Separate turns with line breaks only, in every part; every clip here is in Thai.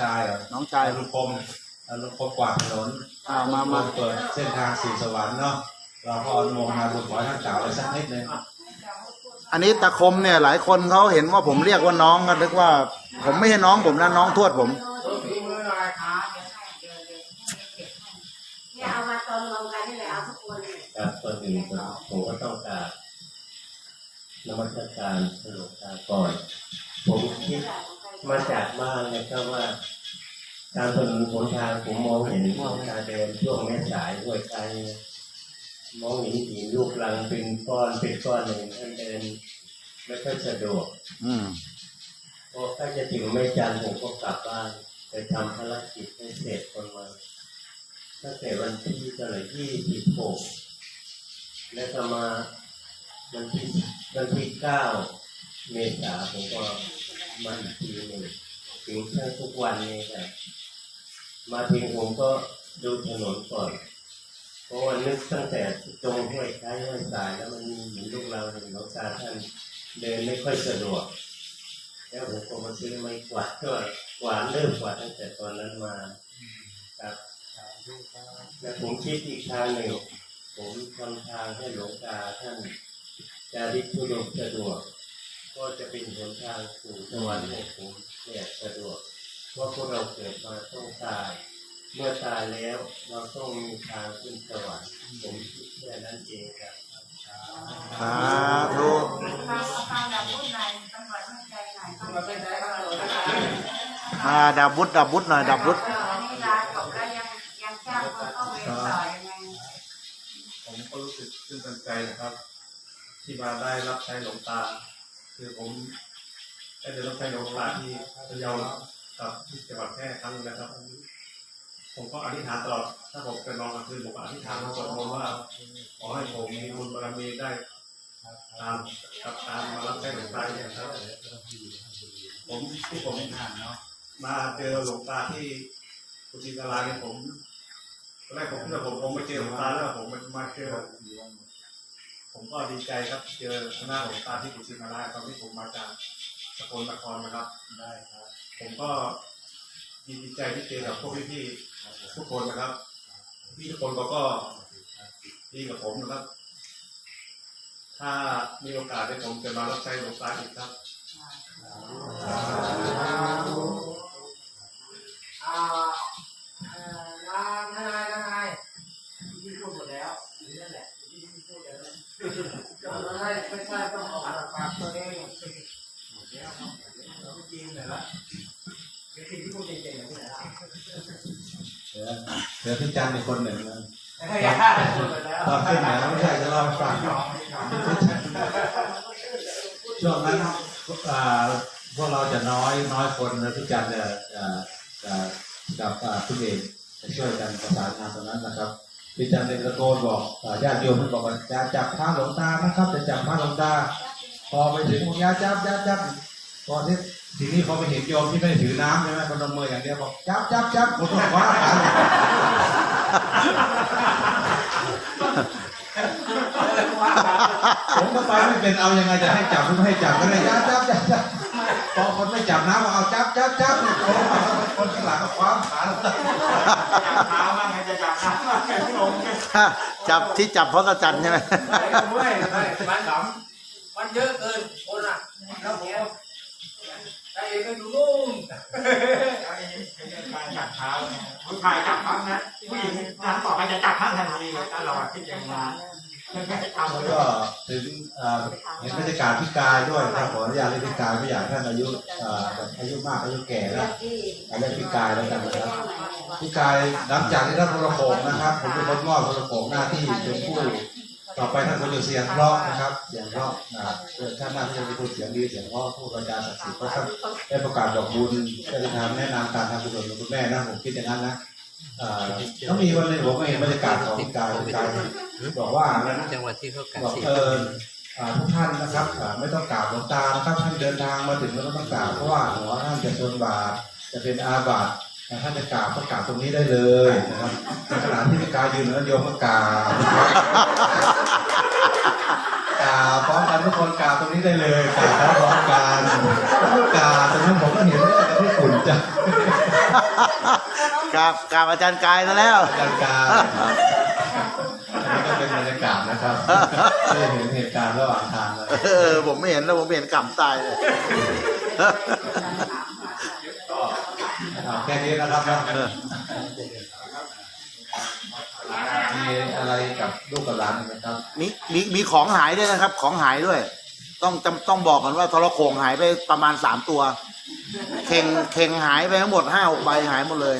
ชายเหรอ
น้องชาย
ลูกคมลูกคมกวาดถนน
อ่ามามา
เปิดเส้นทางสู่สวรรค์เนาะเราก็อนุโมทนาบุญขอให้ท่านกล่าวอะไรสักนิดนึง
อันนี้ตะคมเนี่ยหลายคนเขาเห็นว่าผมเรียกว่าน้องกันนึกว่า ผมไม่ใช่น้องผมนะน้องทวดผม
เนี่ยเอามาตอนรวมกันนี่แหละเอาทุกคนเลย
ครับก่อนอื่นผมผมก็ต้องกราบนมัสการหลวงตาก่อน ผมคิด มาจากบ้านนะครับว่าตามถนนหนทางผมมองเห็นหลวงตาเดินช่วงแม่สายห้วยไกลมองเห็นหินลูกลังเป็นก้อนเป็นก้อนหนึ่งท่านเดินไม่ค่อยสะดวก
อืม
พอใกล้จะถึงไม่จันทร์ผมก็กลับบ้านไปทำภารกิจให้เสร็จคนมาตั้งแต่วันที่เท่าไหร่ยี่สิบหกแล้วก็มาวันที่วันที่เก้า เมษาผมก็มาอีกทีหนึ่งถึงแค่ทุกวันนี้ครับมาถึงผมก็ดูถนนก่อน เพราะว่านึกตั้งแต่ตรงห้วยท้ายห้วยสายแล้วมันมีหินลูกเราเห็นหลวงตาท่านเดินไม่ค่อยสะดวก แล้วผมก็มาซื้อไม้กวาดก็กวาดเริ่มกวาดตั้งแต่ตอนนั้นมาครับและผมคิดอีกทางหนึ่งผมทำทางให้หลวงตาท่านจาริกทุดงสะดวก ก็จะเป็นหนทางสู่สวรรค์ให้ผมเนี่ยสะดวกเพราพวกเราเกิดมาต้องตาย เมื่อตายแล้วเราต้องมีทางขึ้นสวรรค์ผมคิดแค่นั้นเองครับ
สาธุ
ฟังฟังดับพูดหน่อา
ดับบุตรดับบุตรหน่อยดับบุตร
ผมก็รู้สึกตื้นใจนะครับ ที่มาได้รับใช้หลวงตา คือผมได้ได้รับใช้หลวงตาที่พะเยากับที่จังหวัดแพร่ครั้งนึงนะครับ ผมก็อธิษฐานตลอดถ้าผมเป็นนอนกลางคืนผมก็อธิษฐานมาสวดว่าขอให้ผมมีบุญบารมีได้ตามกับตามมารับใช้หลวงตาเนี่ยครับ ผมที่ผมมาเจอหลวงตาที่กุชินาราเนี่ยผมแรกผมคิดว่าผมคงไม่เจอหลวงตาแล้วผมมาเจอ ผมก็ดีใจครับเจอคณะหลวงตาที่กุชินารายตอนที่ผมมาจากสกลนครนะครับได้ครับ ผมก็ดีใจที่เจอกับพวกพี่ๆทุกคนนะครับ พี่ทุกคนเขาก็ดีกับผมนะครับ ถ้ามีโอกาสได้ผมจะมารับใช้หลวงตาอีกครับ
อ่าเอ่อนายทนายทนายที่พูดหมดแล้วอยู่นั่นแหละที่พูดแล้วไม่ใช่ไม่ใช่ต้องออกปากตัวเองหมดแล้วครับเราไม่จริงเลยละเป็นสิ่งที่พูดจริงๆอย่างนี้แหละ
เหลือ เหลือพี่จันอีกคนหนึ่งนะ
อย่าฆ่าพูดหมดแล้ว
ตอนขึ้นไหนไม่ใช่จะเล่าให้ฟังช่วงนั้นอ่าพวกเราจะน้อยน้อยคนนะพี่จันจะจะจะกับอ่าคุณเอกจะช่วยกันประสานงานตรงนั้นนะครับพี่จันเป็นตะโกนบอกอ่าญาติโยมท่านบอกว่าจะจับพระหลวงตานะครับจะจับพระหลวงตาพอไปถึงอยาจับจับจับพอที่ ทีนี้เขาไปเห็นโยมที่ไม่ได้ถือน้ำใช่ไหมคนละมืออย่างเดียวบอกจับจับจับคนต้องคว้าขาเลยผมก็ไปไม่เป็นเอายังไงจะให้จับหรือไม่ให้จับก็ได้จับจับจับจับพอคนไม่จับน้ำก็เอาจับจับจับเนี่ยคนคนข้างหลังก็คว้าขาเรา
จับเท้าบ้างไงจะจับเท้าบ้างไงพี่ลงไง
จับที่จับเพราะตะจันใช่ไหม
ไปกันด้วยมันขำมันเยอะเกินคนอะแล้วผมไอ้เองก็อยู่นู่นไอ้เอง การจับเท้าผู้ชายจับพังนะผู้หญิงนั้นต่อไปจะจับพังทันทีตลอดที่จะมาทำ
แล้ว
เลย
ก็ถึงเห็นบรรยากาศพี่กายด้วยนะครับขออนุญาตเรียกพี่กายไม่อยากท่านอายุอายุมากอายุแก่แล้วเรียกพี่กายแล้วกันนะครับพี่กายหลังจากที่รับโทรโขงนะครับ ผมเป็นคนมอบโทรโขงหน้าที่เป็นผู้ ต่อไปท่านคนอยู่เสียงเพราะนะครับเสียงเพราะนะครับเพื่อท่านหน้าที่จะเป็นผู้เสียงดีเสียงเพราะผู้ประจานศักดิ์สิทธิ์เพราะท่านได้ประกาศดอกบุญได้ทำแนะนำการทำบุญของคุณแม่นะผมคิดอย่างนั้นนะอ่าถ้ามีวันหนึงผมก็เห็นบรรยากาศของพี่กายพี่กายบอกว่าอะไรนะ
จังหวัดที่เขากัด
บอก
สี
เอออ่าทุกท่านนะครับอ่าไม่ต้องกราบหลวงตานะครับท่านเดินทางมาถึงไม่ต้องกราบเพราะว่าหัวท่านจะชนบาตรจะเป็นอาบัติแต่ท่านจะกราบก็กราบตรงนี้ได้เลยนะครับในขณะที่มีการยืนนั้นโยมก็กราบ ทุกคนกราบตรงนี้ได้เลยกราบพร้อมกันกราบตรงนั้นผมก็เห็นว่าที่ขุ่นจัง
กราบกราบอาจารย์กายซะแล้ว
บรรยากาศอันนี้ก็เป็นบรรยากาศนะครับได้เห็นเหตุการณ์ระหว่างทางเลย
เออผมไม่เห็นแล้วผมเห็นกำตายเลย
ก็เอาแค่นี้นะครับ นะมีอะไรกับลูกกับหลานไหมครับ
มีมีมีของหายด้วยนะครับ ของหายด้วย ต้องจำต้องบอกกันว่าโทรโขงหายไปประมาณสามตัว เข่งเข่งหายไปทั้งหมดห้าหกใบหายหมดเลย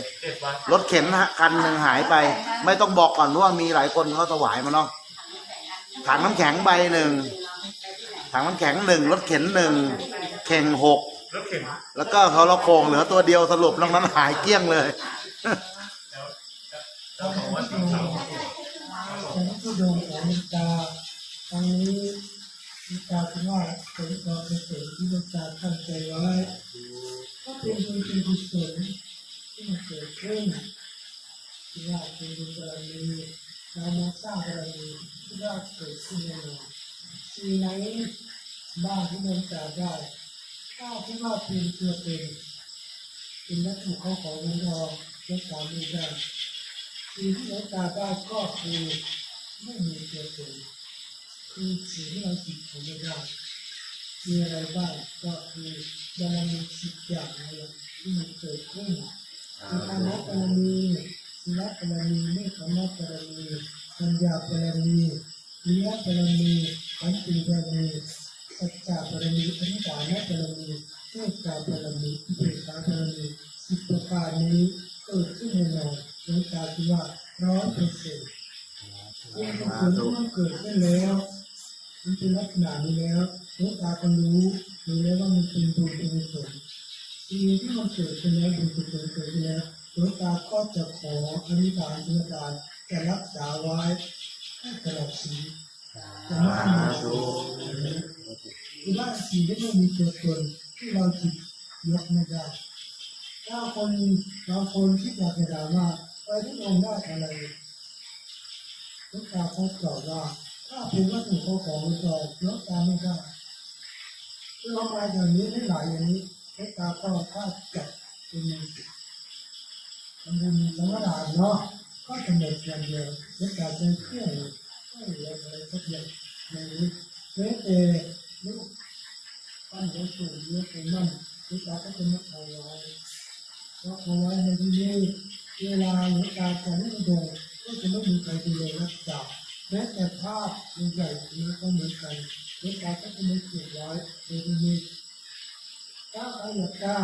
รถเข็นคันหนึ่งหายไป ไม่ต้องบอกก่อนเพราะว่ามีหลายคนเขาถวายมาเนาะถังน้ำแข็งใบหนึ่งถังน้ำแข็งหนึ่งรถเข็นหนึ่งเข่งหกแล้วก็โทรโขงเหลือตัวเดียวสรุปนอกนั้นหายเกลี้ยงเลย
ผมผู้ดงของมิตาครั้งนี้มิตาคิดว่าเป็นความเป็นสิ่งที่มิตาตั้งใจไว้ก็เป็นบุญเป็นกุศลที่มันเกิดขึ้นที่ว่าเป็นบุญบารมีเรามาสร้างบารมีที่ว่าเกิดขึ้นในเราสิ่งไหนบ้างที่มันจะได้ถ้าที่ว่าเป็นตัวเป็นเป็นวัตถุเข้าของเงินทองและสามีได้สิ่งที่เราตาได้ก็คือ ไม่มีตัวตนคือสิ่งที่เราจิตของไม่ได้มีอะไรบ้างก็คือบารมีสิบอย่างเลยที่มันเกิดขึ้นคือทานะบารมีศีลบารมีเมตตาบารมีปัญญาบารมีวิริยะบารมีขันติบารมีสัจจะบารมีอนิจจานะบารมีเมตตาบารมีอุเบกขาบารมีสิบประการนี้เกิดขึ้นในเราหลวงตาคิดว่าร้อยเปอร์เซ็นต์ เป็นผลที่มันเกิดขึ้นแล้วมันเป็นลักษณะนี้แล้วหลวงตาก็รู้รู้แล้วว่ามันเป็นบุญเป็นกุศลสิ่งที่มันเกิดขึ้นแล้วบุญกุศลเกิดขึ้นแล้วหลวงตาก็จะขออธิษฐานจิตการจะรักษาไว้ให้ตลอดชีวิตจะไม่มีสูคือว่าสิ่งที่ไม่มีตัวตนที่เราจิตยกไม่ได้ถ้าคนบางคนคิดอยากจะถามว่าไปที่องได้อะไร หลวงตาเขาตอบว่าถ้าเป็นวัตถุเขาของไม่ได้หลวงตาไม่ได้คือเรามาอย่างนี้ไม่หลายอย่างนี้หลวงตาก็ถ้าจัดเป็นทำบุญสังฆทานเนาะก็จะหมดอย่างเดียวหลวงตาจะเครื่องไม่เหลืออะไรสักอย่างในนี้เว้นแต่ลูกปั้นหลวงปู่เยอะเป็นมั่นหลวงตาก็จะไม่เอาไว้เพราะเอาไว้ในที่นี้เวลาหลวงตาจะไม่โดง ก็จะไม่มีใครดูแลรักษาแม้แต่ภาพใหญ่ๆนี้ก็เหมือนกันหลวงตาก็จะไม่เก็บไว้ในที่นี้ถ้าใครอยากได้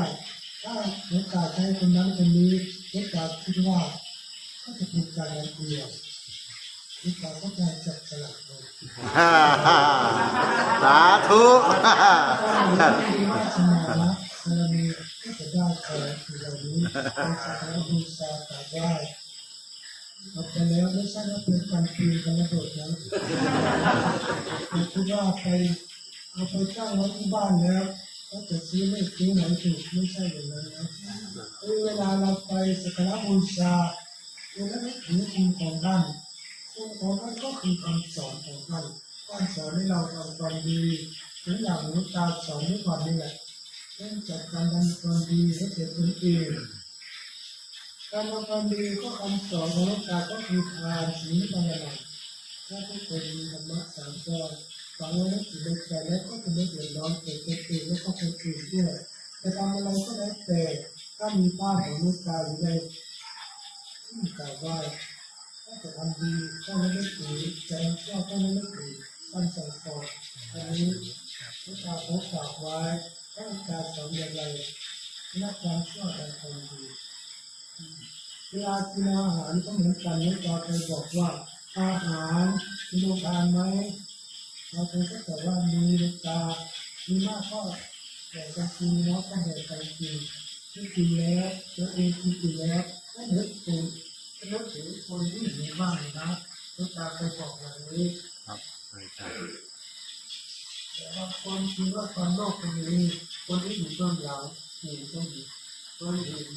ถ้าหลวงตาใช้คนนั้นคนนี้หลวงตาคิดว่าก็จะเป็นการเดียวหลวงตาก็จะจับสลากเลย
สาธุ
ถ้ามีวาสนานะบารมีก็จะได้ของสิ่งเหล่านี้เป็นสักการะบูชากราบไห ว้เอาไปแล้วไม่ใช่ว่าเป็นการคืนกันระเบิดนะคือว่าไปเอาไปตั้งไว้ที่บ้านแล้วก็จะซื้อเลขซื้อไหนถูกไม่ใช่อย่างนั้นนะเวลาเราไปสักการะบูชาเวลานึกถึงคุณของท่านคุณของท่านก็คือคำสอนของท่านท่านสอนให้เราทำความดีเหมือย่างหลวงตาสอนด้วยความนี่แหละเรื่อจัดการทำความดีให้เกิดตนเอง การทำความดีก็คำสอนของหลวงตาก็คือทานศีลภาวนาถ้าทุกคนมีธรรมะสามข้อฟังแล้วนึกถึงในใจแล้วก็จะไม่เดือดร้อนเกิดตัวเองแล้วก็คนอื่นด้วยจะทำอะไรก็แล้วแต่ถ้ามีภาของลวงตาอยู่ในที่กล่าวไหว้ถ้าจะทำดีก็ไม่นึกถึงใจก็ก็ไม่นึกถึงท่านสั่งสอนอันนี้หลวงตาเขาฝากไว้ถ้าหลวงตาสอนอย่างไรนักความชั่วการทำดี เวลากินอาหารก็เหมือนกันนี่ตาเคยบอกว่าอาหารมีโรงทานไหมเราเคยก็บอกว่ามีลูกตามีมากก็แบ่งกันกินน้อยก็แบ่งกันกินที่กินแล้วตัวเองกินกินแล้วก็นึกถึงนึกถึงคนที่อยู่ในบ้านนะลูกตาเคยบอกอย่างนี้ครับใช่แต่บาคนคิดว่าความโลภเป็นนี้คนที่อยู่เบื้องหลังหนีก็มีคนเห็น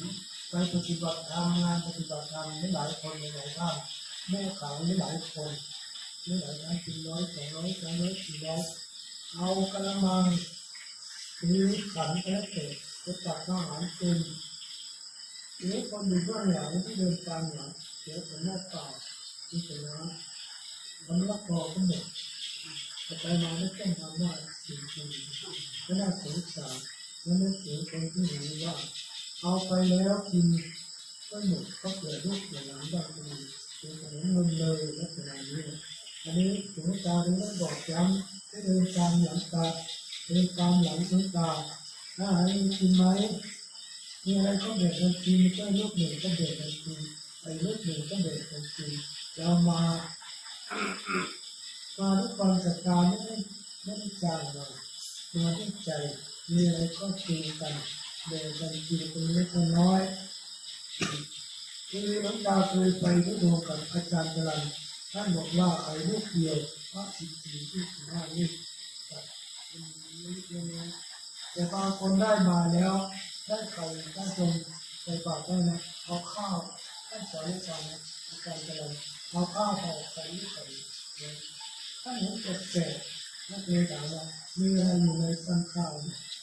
ไปปฏิบัติธรรมงานปฏิบัติธรรมหลายคนหลายท่านแม่ขายหลายคนหลายท่านเป็นร้อยสองร้อยสามร้อยสี่ร้อยเอากระมังหรือขันแล้วแต่จะตักอาหารเป็นหรือคนอยู่เบื้องหลังที่เดินตามหลังเดี๋ยวผมหน้าเปล่าที่เป็นน้ำมันรับรอทั้งหมดแต่ไปมาไม่ต้องทำว่าสิ่งจริงไม่น่าสงสารและนึกถึงคนที่เห็นว่า เอาไปแล้วกินก็หมดก็เกิดลูกเกิดหลานบ้างก็มีเป็นของเงินเลยลักษณะนี้อันนี้ถึงตาถึงได้บอกย้ำให้เดินตามหลังตาเดินตามหลังถึงตาถ้าหายมีกินไหมมีอะไรก็เด็ดทันทีก็ลูกหนึ่งก็เด็ดทันทีไอ้ลูกหนึ่งก็เด็ดทันทีเรามามาด้วยความศรัทธาไม่ได้ไม่ได้จางมามาด้วยใจมีอะไรก็คุยกัน แบ่งกันกินเป็นเล็กน้อยทีนี้หลวงตาเคยไปทุดงกับอาจารย์กรันท่านบอกว่าไอ้ลูกเดียวพระสิบสี่ที่สิบห้านี่แต่บางคนได้มาแล้ว ได้ไข่ได้จงไปฝากได้นะเอาข้าวท่านสอนให้ฟังนะอาจารย์กรันเอาข้าวห่ใส่ลูกไข่เนี่ยถ้าเห็นเจ็บเจ็บนักเรียนถามว่ามีอะไรอยู่ในสังขารอางข้าว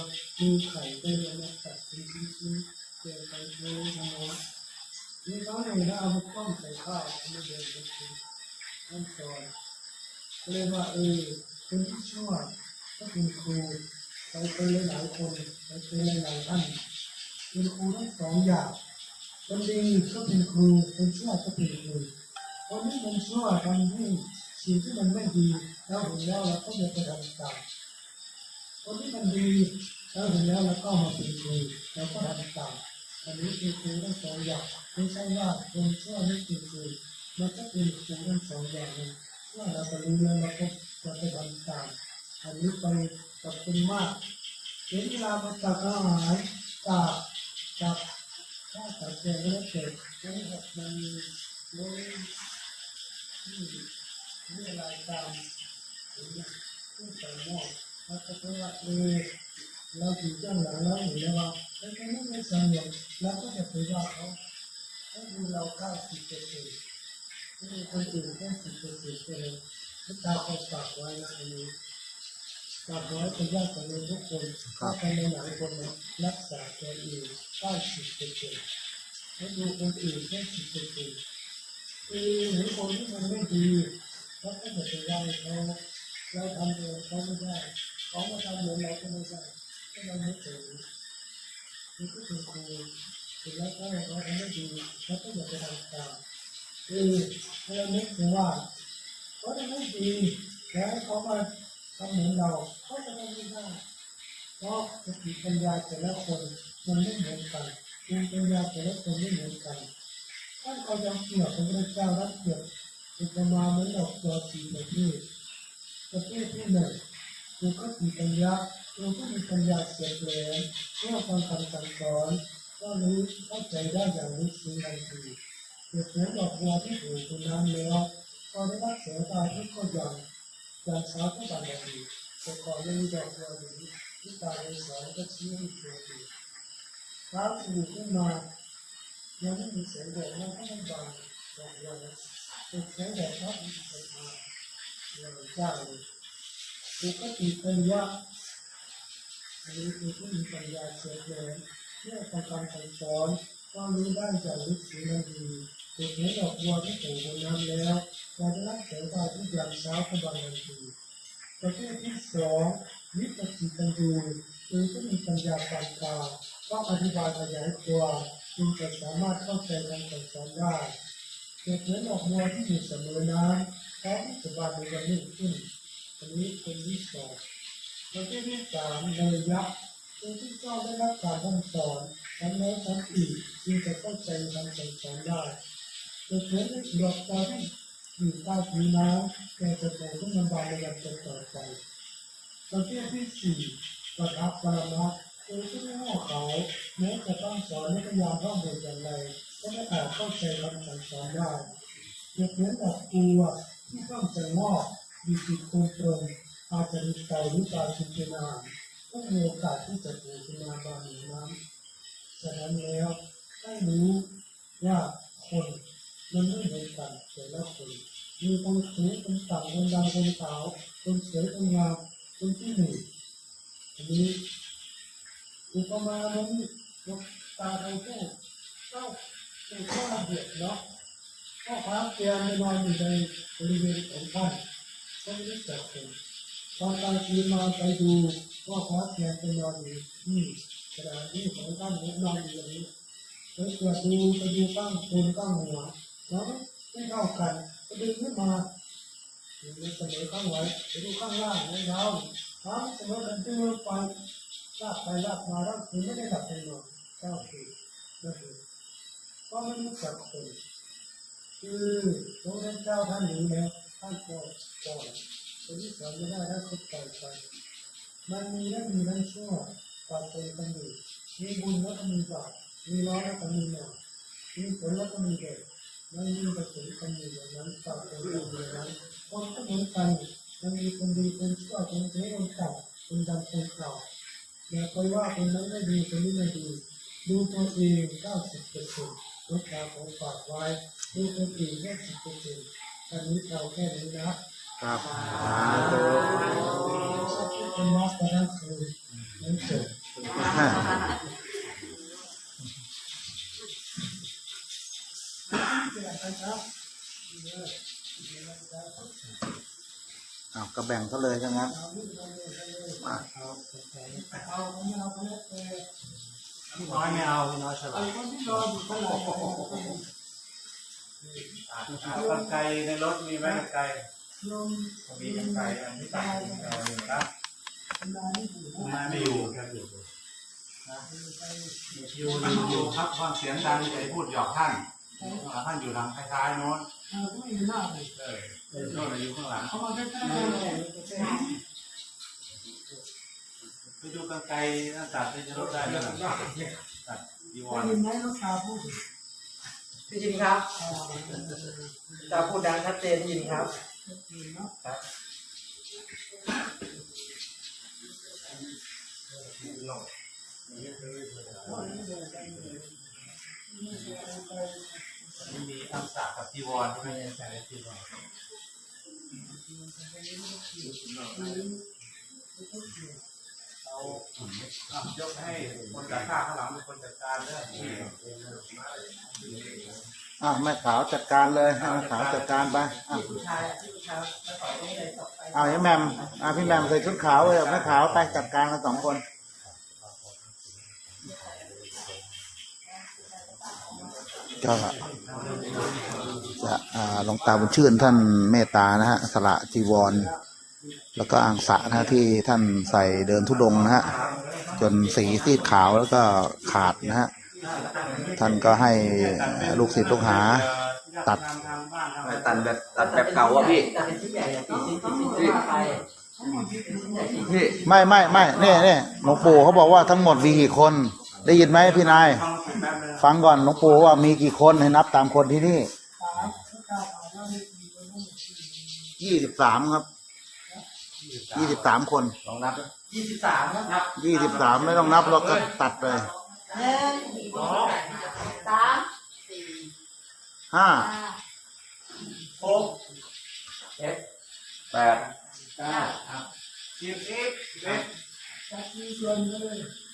ามีไข่เป็นอะไรตัดเป็นชิ้นๆเกี่ยวกับเรื่องทำว่านี่เขาเนี่ยถ้าเอาไปต้มใส่ข้าวไม่เดินไปกินขั้นตอนก็เรียกว่าเออคนที่ช่วยก็เป็นครูไปเป็นหลายๆคนไปเป็นหลายๆท่าน เป็นครูทั้งสองอย่างคนดีก็เป็นครูคนชั่วก็เป็นครูคนที่มันชั่วทำให้สิ่งที่มันไม่ดีเราเห็นแล้วเราก็จะไปทำตามคนที่มันดีเราเห็นแล้วเราก็มาเป็นครูเราก็ทำตามอันนี้คือครูทั้งสองอย่างไม่ใช่ว่าคนชั่วไม่เป็นครูมันก็เป็นครูทั้งสองอย่างเลยว่าเราก็รู้แล้วเราก็จะไปทำตามอันนี้ไปขอบคุณมากเห็นเวลามาตักอาหารตัก ตักถ้าตักเจอแล้วเกิดไม่แบบมันไม่ไม่อะไรตามที่ใส่หม้อแล้วก็เพราะว่าเออเราถือเจ้าหลังแล้วเห็นแล้วว่าแล้วก็ไม่ไม่สงบแล้วก็จะไปว่าเขาเขาดูเราเข้าสิบเปอร์เซ็นต์ไม่มีคนอื่นแค่สิบเปอร์เซ็นต์เลยพระเจ้าเขาฝากไว้นะอันนี้ ฝากไว้เป็นญาติของเราทุกคนถ้าใครในหลายคนนะรักษาตัวเองเก้าสิบเปอร์เซ็นต์แล้วดูคนอื่นแค่สิบเปอร์เซ็นต์คือเห็นคนที่มันไม่ดีเขาก็จะไปไล่เขาเราทำเองเขาไม่ได้เขามาทำเหมือนเราก็ไม่ได้ก็เราไม่ถึงนี่ก็คือครูถึงแล้วก็เขาทำไม่ดีเขาก็อยากจะทำตามคือเราเนึกถึงว่าเขาทำไม่ดีแล้วเขามา ทำเหมือนเราเขาจะทำไม่ได้เพราะสติปัญญาแต่ละคนมันไม่เหมือนกันภูมิปัญญาแต่ละคนไม่เหมือนกันท่านก็ยังเกี่ยวกับพระเจ้ารับเกี่ยวอุปมาเหมือนดอกบัวสีประเภทประเภทที่หนึ่งคือก็มีปัญญาคือก็มีปัญญาเสียแหลมเมื่อฟังคำสั่งสอนก็รู้เข้าใจได้อย่างลึกซึ้งทันทีเปรียบเหมือนดอกบัวที่ถูกคุณน้ำแล้วก็ได้รับแสงตาที่ก็ยัง จากเช้าก็บางทีแต่ก่อนยังมีดอกบัวอยู่ที่ตาในสอนก็ชี้ให้ดูดีเช้าตื่นขึ้นมายังไม่มีแสงแดดมันก็ไม่บานดอกบัวนะแต่แสงแดดก็มีปัญหาอย่างจ้าเลยปกติปัญญาอันนี้คือผู้มีปัญญาเฉลียวแหลมเมื่อฟังคำสั่งสอนก็รู้ได้จากลึกซึ้งทันทีเด็กเห็นดอกบัวที่ถูกบนน้ำแล้ว เราได้รับแสงตาที่ยามเช้าก็บางทันทีประเภทที่สองวิปัสสิตันยูคือผู้มีปัญญาปานกลางต้องอธิบายขยายความจึงจะสามารถเข้าใจคำสั่งสอนได้เกิดเหมือนดอกบัวที่อยู่เสมอน้ำพร้อมที่จะบานในวันรุ่งขึ้นอันนี้เป็นที่สองประเภทที่สามเนยยักษ์คือที่เจ้าได้รับการท่านสอนทั้งแล้วทั้งอีกจึงจะเข้าใจคำสั่งสอนได้เกิดเหมือนดอกตาที่ อยู่ใต้ผิวน้ำแต่จะโตขึ้นมาบานในวับจนต่อไปประเภทที่สี่ประทับปรมาคือที่ไม่ห่อเขาแม้จะต้องสอนและพยายามท่องบทอย่างไรก็ไม่อาจเข้าใจคำสั่งสอนได้เกิดเหมือนดอกบัวที่ต้องจะงอกมีจิตคงตรงอาจจะมีเตาหรือปลาชินเจนานก็มีโอกาสที่จะโตขึ้นมาบานในน้ำฉะนั้นแล้วให้รู้ว่าคน มันไม่เหมือนกันแต่ละคนมีคนสูงคนต่ำคนดำคนขาวคนสวยคนงามคนที่หนึ่งอันนี้อุปมาเหมือนนกตาไทยผู้เจ้าเป็นข้อระเบียบเนาะพ่อค้าเตียงนอนอยู่ในบริเวณของท่านก็ไม่ได้จัดเป็นตอนกลางคืนมาไปดูพ่อค้าเตียงไปนอนอยู่ที่สถานที่ของท่านนอนอยู่อย่างนี้ไปตรวจดูไปดูก้งตูนก้งหัว แล้วไม่เข้ากันก็ดึงขึ้นมาดูเสมอข้างไว้ไปดูข้างล่างในเราทั้งเสมอกันดึงลงไปลากไปลากมาแล้วคือไม่ได้หลับเป็นนอนเจ้าคือนั่นคือก็ไม่รู้จักคนคือพระเจ้าท่านรู้แล้วท่านปล่อยปล่อยคนที่สอนไม่ได้ท่านก็ปล่อยไปมันมีและมีทั้งชั่วปรับปรุงกันอยู่มีบุญแล้วก็มีบาปมีน้อยแล้วก็มีหนาวมีผลแล้วก็มีเด็ก มันมีผสมกันอยู่อย่างนั้นต่างกันอยู่อย่างนั้นคนก็เหมือนกันมันมีคนดีคนชั่วคนเทคนต่ำคนดำคนขาวอย่าไปว่าคนนั้นไม่ดีคนนี้ไม่ดี ดูตัวเองเก้าสิบเปอร์เซ็นต์ลดการของฝากไว้ดูตัวเองแค่สิบเปอร์เซ็นต์อันนี้เราแค่นี้นะครับ
สาธุ
เป็นมาสเตอร์คือนั่นเกิ ด
อ้าก็แบ่งเขาเลยถ้างั้น
เอาไม่เอาพี่
น้อยไม่เอาน้อยฉลา
ไอ้
ด
คนที่รออยู่ข้างหลังก็เป็น
กันไกลในรถมีไหมกันไกล
มี
กันไกลอันที่ตัดกันไกลหนึ่งนะ
นายที่อยู่
นาไม่อยู่ครับอยู่อยู่อยู่ครับฟังเสียงดังใจพูดหยอกท่าน ท่านอยู่ทางท้ายๆโน้น
เออไม่มีหน้าเลย
เออโน้นอยู่ข้างหลัง
เขามาใกล้ๆเลย
ไปดูกันไกลตัดไปจะรถได้ไหมตัดดีวอ
ได้
น
ยินไหมลูกสาวพูด
พี่จินครับ
อ่า
ตาพูดดังชัดเจนยินครับ
ดีเนาะ
มีอังสะกับจีวรไม่ใช่ใส่จีวรเอายกให้คนจัดข้าข้างหลังเป็นคนจัดการเรื่อง
อ้าวแม่ขาวจัดการเลยให้แม่ขาวจัดการไปอ้าว
ผู้ชายที่ผู้ชายแล้วต่อยไม่ได้ตกไป
อ้าวยังแมมอ่าพี่แมมใส่ชุดขาวเลยแม่ขาวไปจัดการกันสองคน ก็จะอ่าหลวงตาบุญชื่นท่านเมตตานะฮะสละจีวร แล้วก็อ่างสระนะฮะที่ท่านใส่เดินทุดงค์นะฮะจนสีซีดขาวแล้วก็ขาดนะฮะท่านก็ให้ลูกศิษย์ลูกหาตัด
ตัดแบบตัดแบบเก่าอะพี่
แต่เป็นชิ้นใหญ่อะกี่ชิ้นกี่ชิ้นกี่ไปชิ้นใหญ่กี่
พี่
ไม่ไม่ไม่เนี่ยเนี่ยหลวงปู่เขาบอกว่าทั้งหมดมีกี่คน ได้ยินไหมพี่นาย ฟังก่อนหลวงปู่ว่ามีกี่คนให้นับตามคนที่นี่
ถามลูกสาวถามว่ามีกี่คนบ้าง
ยี่สิบสามครับยี่สิบสามคน
ลองนับ
ยี่สิบสามนะครับ
ยี่สิบสามไม่ต้องนับเราก็ตัดเลย
หนึ่งสองสามสี่
ห้า
ห้า
หกเจ็ด
แปด
เก้า
สิบเอ็ดเอ็ด
จัดมีส่วนเลย
ตัดไม่ได้หรอ
สามเลย
ไม่ไม่ไม่ทำไมพี่
ที่บ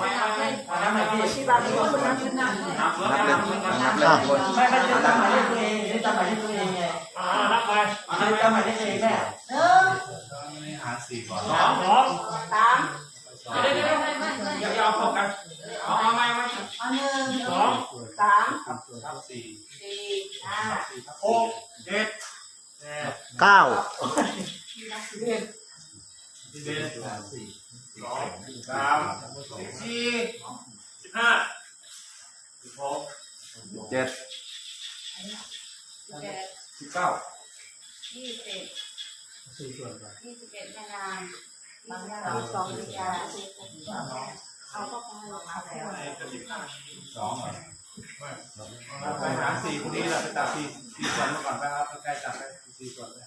ไม่ไม่จะจำหมายเลขตัวเองจะจำหมายเลขตัวเองไง
อ่านับไป
จะจำหมายเลขตัวเองแม่
หนึ่ง
หาสี่ก่อน
สองสาม
เดี๋ยวเดี๋ยวอย่าเอาโฟกัสเอาเอาไม่ไม่
เอาหนึ่ง
สอง
สาม
สี่
สี่ห้า
หกเจ็ด
เก้า
สิบเอ็ดสี่สองสามสิบสี่สิบห้าสิบหก
สิบเอ็ด
สิบเก้า
ยี่สิบ
สี่ส่วนไป
ยี่สิบเอ็ดแม่นางบางอย่างสองวิชาเอาเข้าไปเอาแล้ว
สองอไม่ไปหาสี่คนนี้เราไปตัดสี่สี่ส่วนมาก่อนไปครับใกล้จับไปสี่ส่วนเลย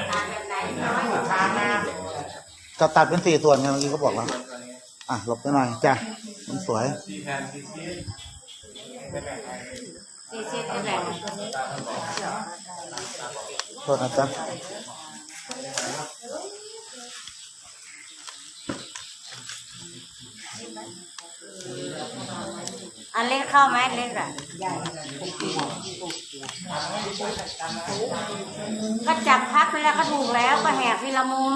จะ
ตัดเป็
นสี่ส่วนไงเมื่อกี้เขาบอกแล้วอะหลบไปหน่อยจ้ะมันสวย
สีแทนสี
สี่สิบแบ่ง
โทษนะจ๊ะ
อันเล็กเข้าไหมเล็กอะก็จับพักไปแล้วก็ถูกแล้วก็แหกทีละมุม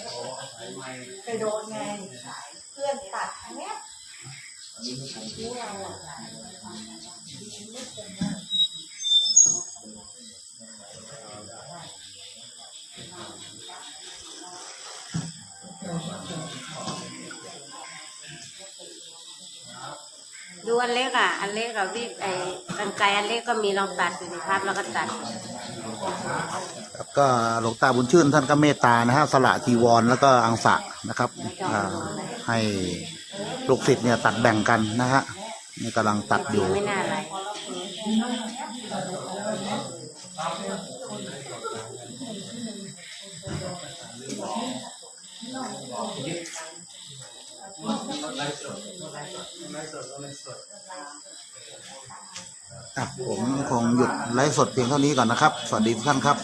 ป
โดนไงเพื่อนตัดเนี้ย
ดูอันเล็กอะ อันเล็กกับวิไอ้กันไกรอันเล็กก็มีลองตัดดูสิครับแล้วก็ตัด
แล้วก็หลวงตาบุญชื่นท่านก็เมตตานะฮะสละจีวรแล้วก็อังสะนะครับให้ลูกศิษย์เนี่ยตัดแบ่งกันนะฮะนี่กำลังตัดอยู่ผมคงหยุดไลฟ์สดเพียงเท่านี้ก่อนนะครับ สวัสดีทุกท่านครับ